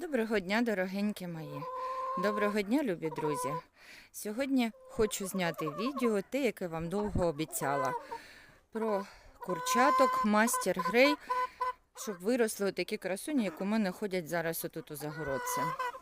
Доброго дня, дорогенькі мої. Доброго дня, любі друзі. Сьогодні хочу зняти відео, те, яке вам довго обіцяла, про курчаток, мастер грей, щоб виросли такі красуні, як у мене ходять зараз отут у загородці. –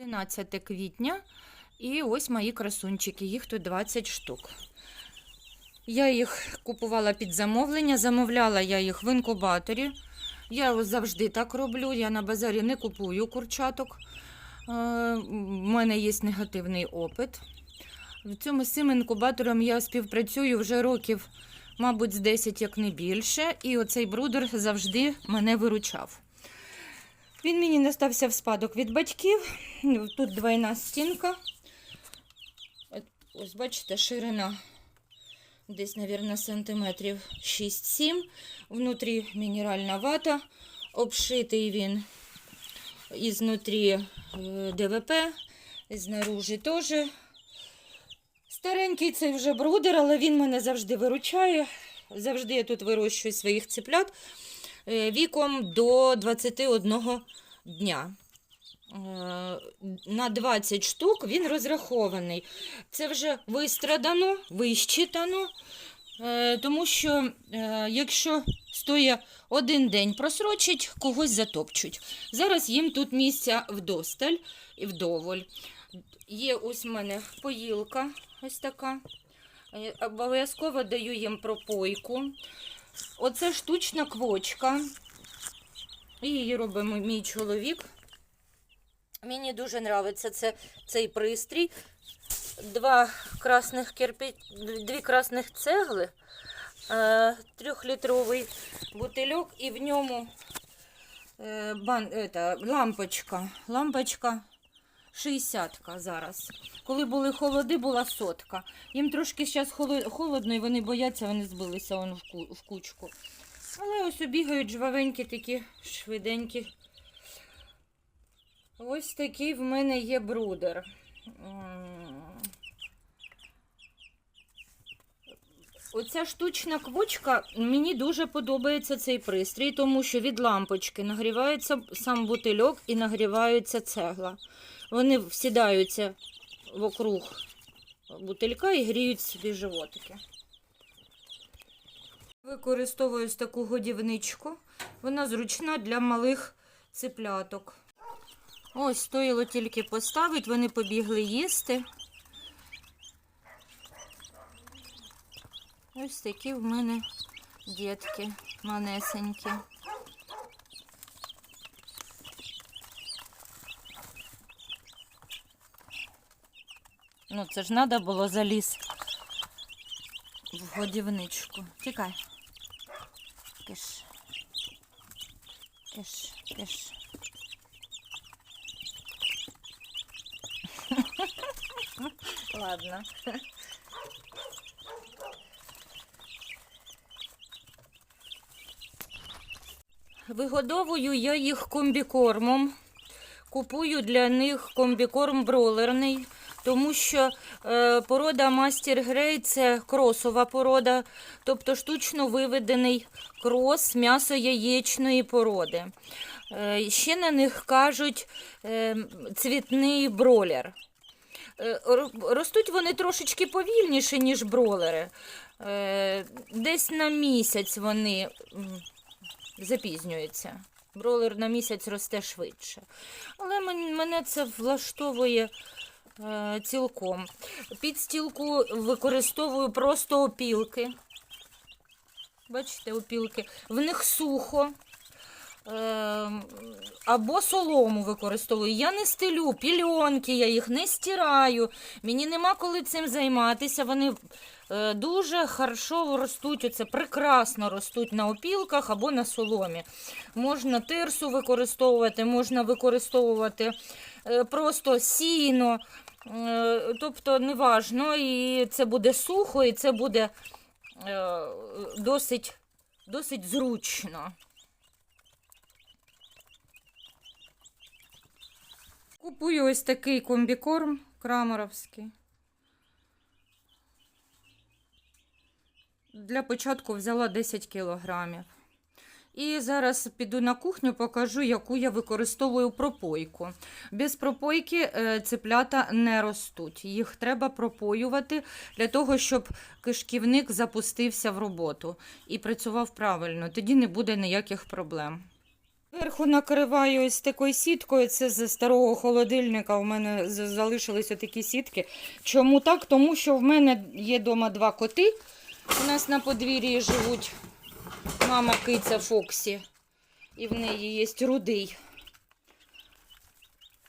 13 квітня. І ось мої красунчики, їх тут 20 штук. Я їх купувала під замовлення, замовляла я їх в інкубаторі. Я завжди так роблю. Я на базарі не купую курчаток. У мене є негативний опит. В цьому з цим інкубатором я співпрацюю вже років, мабуть, з 10, як не більше. І оцей брудер завжди мене виручав. Він мені не стався в спадок від батьків. Тут двойна стінка. Ось бачите, ширина десь, мабуть, сантиметрів 6-7. Внутрі мінеральна вата. Обшитий він ізнутрі е, ДВП, знаружи теж. Старенький цей вже брудер, але він мене завжди виручає. Завжди я тут вирощую своїх циплят віком до 21 дня. Е, На 20 штук він розрахований. Це вже вистрадано, вищитано, е, тому що е, якщо стоя один день просрочить, когось затопчуть. Зараз їм тут місця вдосталь і вдоволь. Є ось в мене поїлка ось така. Е, Обов'язково даю їм пропойку. Оце штучна квочка. Її робить мій- мій чоловік. Мені дуже подобається це, цей пристрій. Два красних кирпі... Дві красних цегли, е, трьохлітровий бутильок і в ньому е, бан... ета, лампочка. Лампочка 60 зараз. Коли були холоди, була сотка. Їм трошки зараз холодно і вони бояться, вони збилися вон в, кучку. Але ось бігають жвавенькі такі швиденькі. Ось такий в мене є брудер. Оця штучна квочка, мені дуже подобається цей пристрій, тому що від лампочки нагрівається сам бутильок і нагрівається цегла. Вони сідаються вокруг бутилька і гріють собі животики. Використовую таку годівничку. Вона зручна для малих ципляток. Ось стоїло тільки поставити, вони побігли їсти. Ось такі в мене дітки манесенькі. Ну, це ж треба було заліз в годівничку. Тікай. Киш. Киш, киш. Ладно. Вигодовую я їх комбікормом. Купую для них комбікорм бролерний, тому що е, порода Мастер Грей це кросова порода, тобто штучно виведений крос м'ясо-яєчної породи. Е, ще на них кажуть е, цвітний бролер. Е, Ростуть вони трошечки повільніше, ніж бролери. Е, Десь на місяць вони запізнюються. Бролер на місяць росте швидше. Але мене це влаштовує цілком. Під стілку використовую просто опілки. Бачите, опілки. В них сухо. Е, або солому використовую. Я не стелю пільонки, я їх не стираю. Мені нема коли цим займатися. Вони е, дуже хорошо ростуть, оце прекрасно ростуть на опілках або на соломі. Можна тирсу використовувати, можна використовувати е, просто сіно. Е, Тобто, неважно, і це буде сухо, і це буде е, досить, досить зручно. Купую ось такий комбікорм крамаровський. Для початку взяла 10 кілограмів. І зараз піду на кухню, покажу, яку я використовую пропойку. Без пропойки е, цеплята не ростуть. Їх треба пропоювати для того, щоб кишківник запустився в роботу і працював правильно. Тоді не буде ніяких проблем. Зверху накриваю ось такою сіткою. Це з старого холодильника. У мене з- залишились такі сітки. Чому так? Тому що в мене є вдома два коти. У нас на подвір'ї живуть мама киця Фоксі. І в неї є рудий.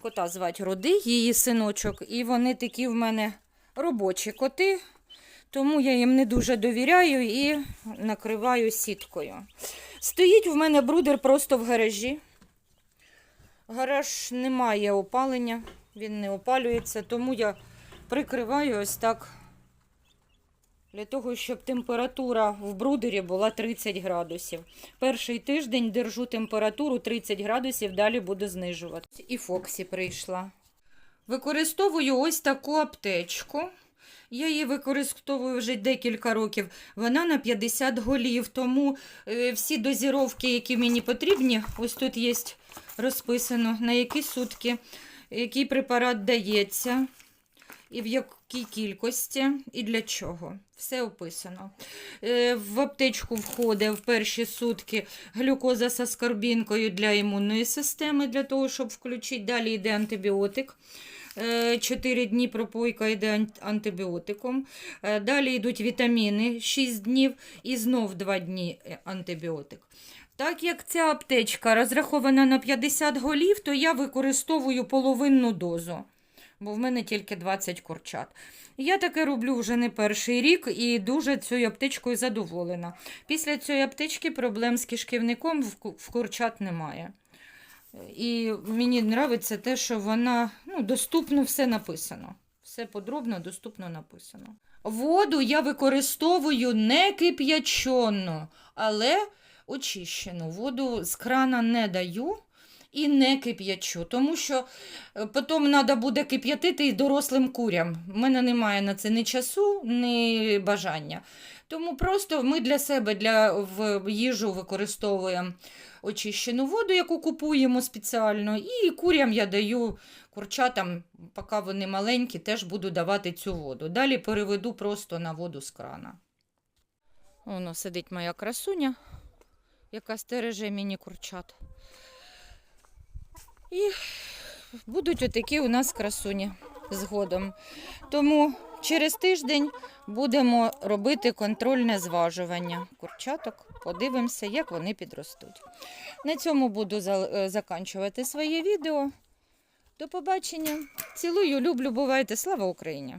Кота звати Рудий, її синочок. І вони такі в мене робочі коти. Тому я їм не дуже довіряю і накриваю сіткою. Стоїть в мене брудер просто в гаражі. Гараж не має опалення, він не опалюється, тому я прикриваю ось так. Для того, щоб температура в брудері була 30 градусів. Перший тиждень держу температуру 30 градусів, далі буду знижувати. І Фоксі прийшла. Використовую ось таку аптечку. Я її використовую вже декілька років. Вона на 50 голів, тому е, всі дозіровки, які мені потрібні, ось тут є розписано, на які сутки, який препарат дається, і в якій кількості, і для чого. Все описано. Е, В аптечку входить в перші сутки глюкоза з аскорбінкою для імунної системи, для того, щоб включити. Далі йде антибіотик. 4 дні пропойка йде антибіотиком. Е, Далі йдуть вітаміни 6 днів і знов 2 дні е, антибіотик. Так як ця аптечка розрахована на 50 голів, то я використовую половинну дозу, бо в мене тільки 20 курчат. Я таке роблю вже не перший рік і дуже цією аптечкою задоволена. Після цієї аптечки проблем з кишківником в курчат немає. І мені подобається те, що вона ну, доступно все написано. Все подробно, доступно написано. Воду я використовую не кип'ячену, але очищену. Воду з крана не даю і не кип'ячу, тому що е, потім треба буде кип'ятити і дорослим курям. У мене немає на це ні часу, ні бажання. Тому просто ми для себе для, в їжу використовуємо очищену воду, яку купуємо спеціально, і курям я даю курчатам, поки вони маленькі, теж буду давати цю воду. Далі переведу просто на воду з крана. Воно сидить моя красуня, яка стереже мені курчат. І будуть отакі у нас красуні згодом. Тому через тиждень будемо робити контрольне зважування курчаток. Подивимося, як вони підростуть. На цьому буду е, заканчувати своє відео. До побачення. Цілую, люблю, бувайте. Слава Україні!